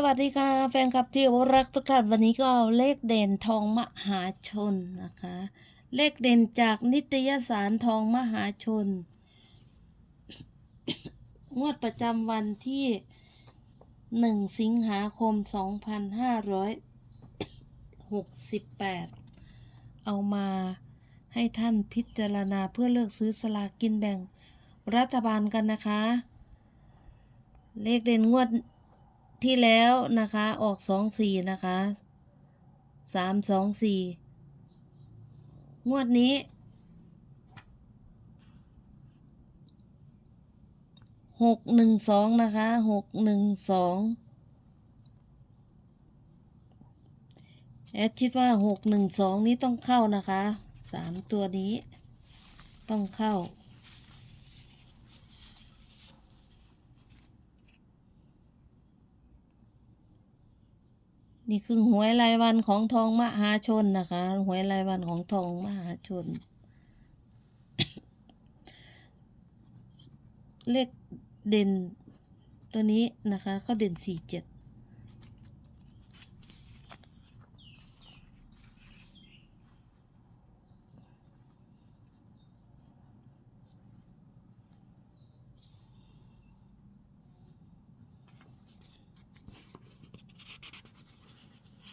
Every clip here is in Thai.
สวัสดีค่ะแฟนคลับที่รักทุกท่านวันนี้ก็เลขเด่นทองมหาชนนะคะ เลขเด่นจากนิตยสารทองมหาชน งวดประจำวันที่หนึ่งสิงหาคมสองพันห้าร้อยหกสิบแปดเอามาให้ท่านพิจารณาเพื่อเลือกซื้อสลากกินแบ่งรัฐบาลกันนะคะ เลขเด่นงวด ที่แล้วนะคะออกสองสี่นะคะสามสองสี่งวดนี้ หกหนึ่งสองนะคะหกหนึ่งสองแอดคิดว่าหกหนึ่งสองนี้ต้องเข้านะคะสามตัวนี้ต้องเข้า นี่คือหวยรายวันของทองมหาชนนะคะหวยรายวันของทองมหาชน เลขเด่นตัวนี้นะคะเขาเด่นสี่เจ็ด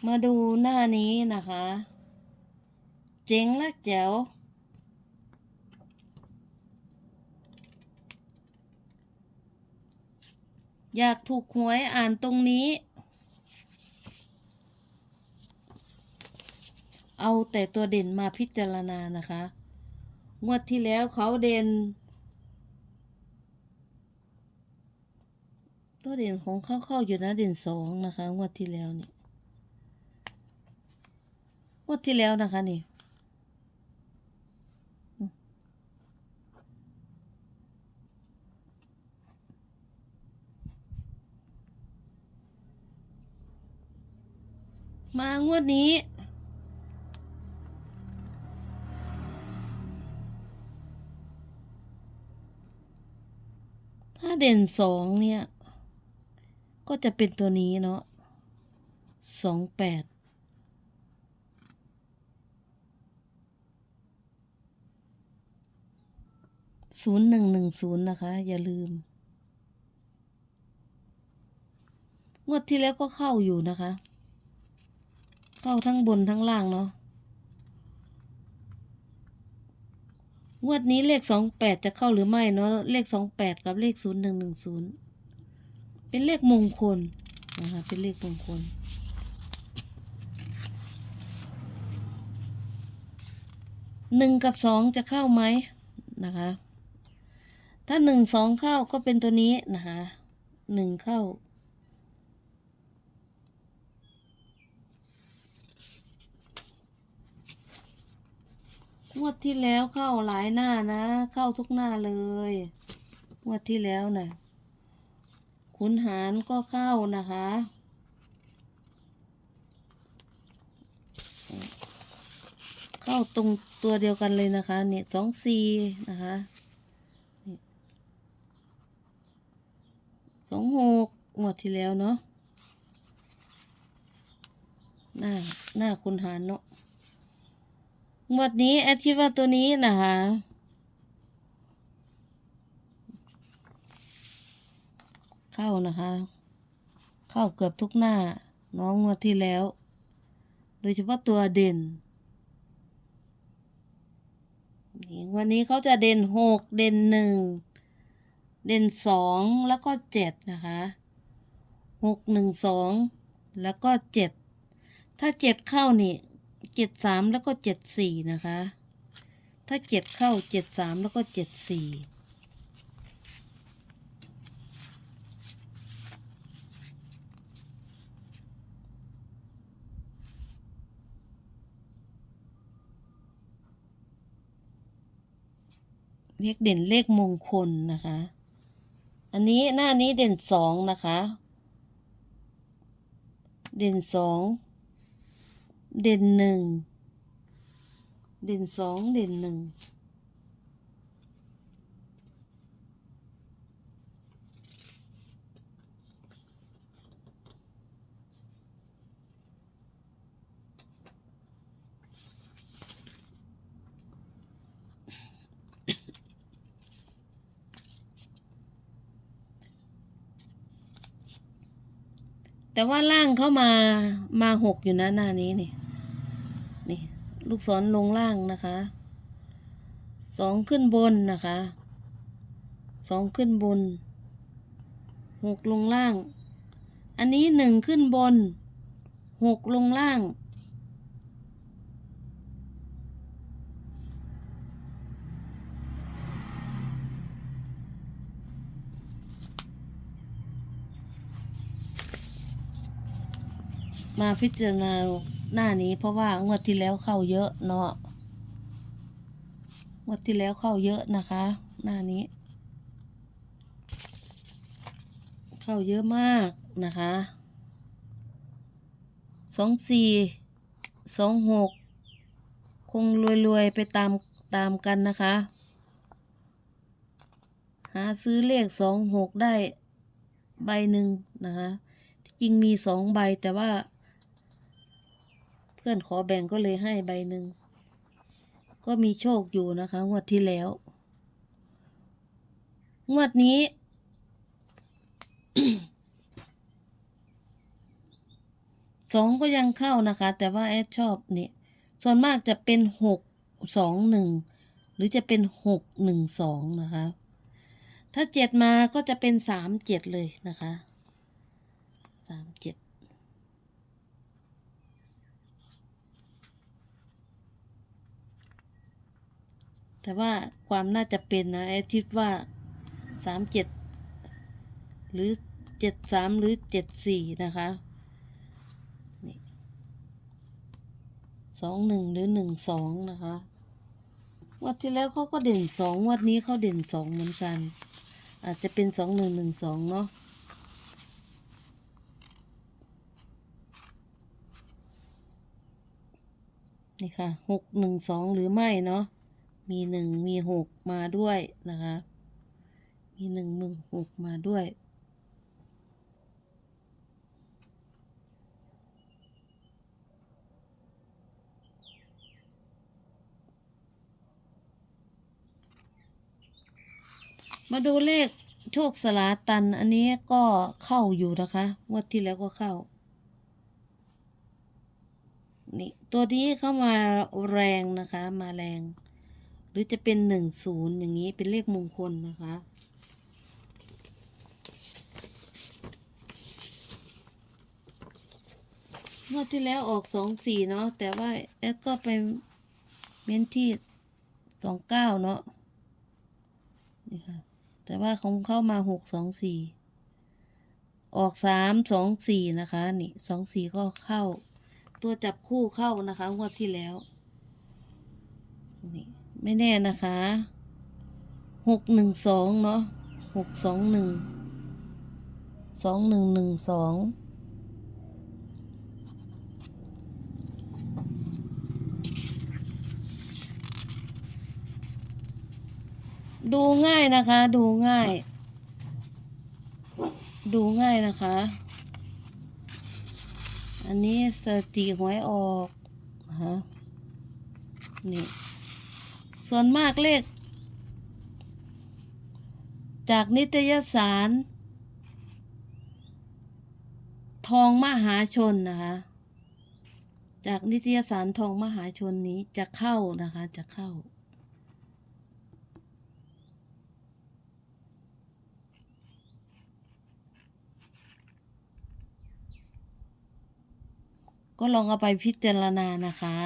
มาดูหน้านี้นะคะ เจ๋งและแจ๋วอยากถูกหวยอ่านตรงนี้ เอาแต่ตัวเด่นมาพิจารณานะคะ งวดที่แล้วเขาเด่น ตัวเด่นของเขาเข้าอยู่นะเด่นสองนะคะ งวดที่แล้วเนี่ย งวดที่แล้วนะคะนี่มางวดนี้ ถ้าเด่นสองเนี่ย ก็จะเป็นตัวนี้เนาะสองแปด ศูนย์หนึ่งหนึ่งศูนย์นะคะ อย่าลืม งวดที่แล้วก็เข้าอยู่นะคะ เข้าทั้งบนทั้งล่างเนาะงวดนี้เลขสองแปดจะเข้าหรือไม่เนาะเลขสองแปดกับเลขศูนย์หนึ่งหนึ่งศูนย์เป็นเลขมงคลนะคะเป็นเลขมงคลหนึ่งกับสองจะเข้าไหมนะคะ ถ้าหนึ่งสองเข้าก็เป็นตัวนี้นะคะหนึ่งเข้า งวดที่แล้วเข้าหลายหน้านะ เข้าทุกหน้าเลย งวดที่แล้วนะ่ะขุนหารก็เข้านะคะเข้าตรงตัวเดียวกันเลยนะคะ เนี่ยสองสี่นะคะ สองหกงวดที่แล้วเนาะหน้าหน้าคุณหารเนาะงวดนี้แอดคิดว่าตัวนี้นะคะเข้านะคะ เข้าเกือบทุกหน้า น้องงวดที่แล้ว โดยเฉพาะตัวเด่นวันนี้เขาจะเด่นหกเด่นหนึ่ง เด่นสองแล้วก็เจ็ดนะคะหกหนึ่งสองแล้วก็เจ็ดถ้าเจ็ดเข้านี่เจ็ดสามแล้วก็เจ็ดสี่นะคะ ถ้าเจ็ดเข้าเจ็ดสามแล้วก็เจ็ดสี่เลขเด่นเลขมงคลนะคะ อันนี้หน้านี้เด่นสองนะคะ เด่นสอง เด่นหนึ่ง เด่นสอง เด่นหนึ่งง แต่ว่าล่างเข้ามามาหกอยู่นะหน้านี้นี่นี่ ลูกศรลงล่างนะคะสองขึ้นบนนะคะสองขึ้นบนหกลงล่าง อันนี้หนึ่งขึ้นบนหกลงล่าง มาพิจารณาหน้านี้เพราะว่างวดที่แล้วเข้าเยอะเนาะงวดที่แล้วเข้าเยอะนะคะ หน้านี้ เข้าเยอะมากนะคะสองสี่สองหกคงรวยๆไปตามตามกันนะคะ หาซื้อเลขสองหกได้ใบหนึ่งนะคะ ที่จริงมีสองใบแต่ว่า พื่อนขอแบ่งก็เลยให้ใบหนึ่ง ก็มีโชคอยู่นะคะงวดที่แล้ว งวดนี้ สองก็ยังเข้านะคะ แต่ว่าแอดชอบนี่ส่วนมากจะเป็นหกสองหนึ่งหรือจะเป็นหกหนึ่งสองนะคะ ถ้าเจ็ดมาก็จะเป็นสามเจ็ดเลยนะคะสามเจ็ด แต่ว่าความน่าจะเป็นนะไอ้คิดว่าสามเจ็ดหรือเจ็ดสามหรือเจ็ดสี่นะคะนี่สองหนึ่งหรือหนึ่งสองนะคะวัดที่แล้วเขาก็เด่นสองวัดนี้เขาเด่นสองเหมือนกัน อาจจะเป็นสองหนึ่งหนึ่งสองเนาะนี่ค่ะหกหนึ่งสองหรือไม่เนาะ มีหนึ่งมีหกมาด้วยนะคะ มีหนึ่งมึงหกมาด้วย มาดูเลขโชคสลาตัน อันนี้ก็เข้าอยู่นะคะงวดที่แล้วก็เข้านี่ตัวนี้เข้ามาแรงนะคะมาแรง รือจะเป็นหนึ่งศูนย์อย่างนี้เป็นเลขมงคลนะคะ งวดที่แล้วออกสองสี่เนาะแต่ว่าแอดก็ไปเม้นที่สองเก้าเนาะนี่ค่ะแต่ว่าของเข้ามาหกสองสี่ออกสามสองสี่นะคะนี่สองสี่ก็เข้า ตัวจับคู่เข้านะคะ งวดที่แล้วนี่ ไม่แน่นะคะหกหนึ่งสองเนาะหกสองหนึ่งสองหนึ่งหนึ่งสองดูง่ายนะคะ ดูง่าย ดูง่ายนะคะ อันนี้สติหวยออกนะคะนี่ ส่วนมากเลข จากนิตยสาร ทองมหาชนนะคะ จากนิตยสารทองมหาชนนี้จะเข้านะคะจะเข้าก็ลองเอาไปพิจารณานะคะ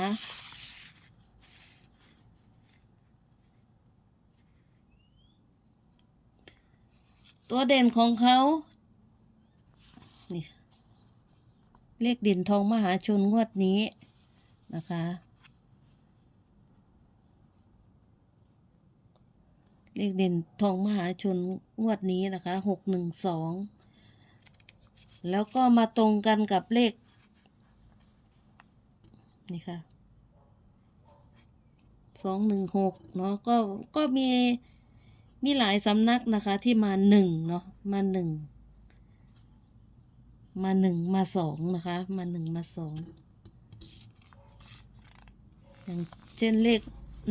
ตัวเด่นของเขา นี่ เลขเด่นทองมหาชนงวดนี้นะคะ เลขเด่นทองมหาชนงวดนี้นะคะหกหนึ่งสองแล้วก็มาตรงกันกับเลข นี่ค่ะสองหนึ่งหกเนาะก็ก็มี มีหลายสำนักนะคะที่มาหนึ่งเนาะมาหนึ่งมาหนึ่งมาสองนะคะ มาหนึ่งมาสองอย่างเช่นเลข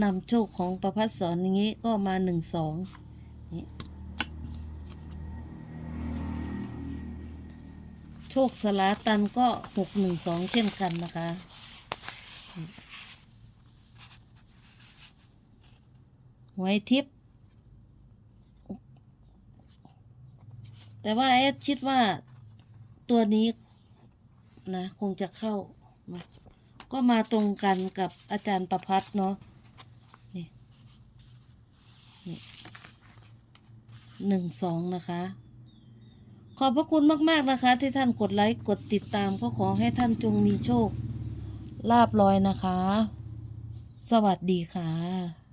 นำโชคของประพัฒสอนอย่างนี้ก็มาหนึ่งสองโชคสลาตันก็หกหนึ่งสองเช่นกันนะคะหวยทิพย์ แต่ว่าแอดคิดว่าตัวนี้นะคงจะเข้านะก็มาตรงกันกับอาจารย์ประพัฒน์เนาะนี่นี่หนึ่งสองนะคะ ขอบพระคุณมากๆนะคะ ที่ท่านกดไลค์กดติดตามก็ขอให้ท่านจงมีโชคลาบลอยนะคะ สวัสดีค่ะ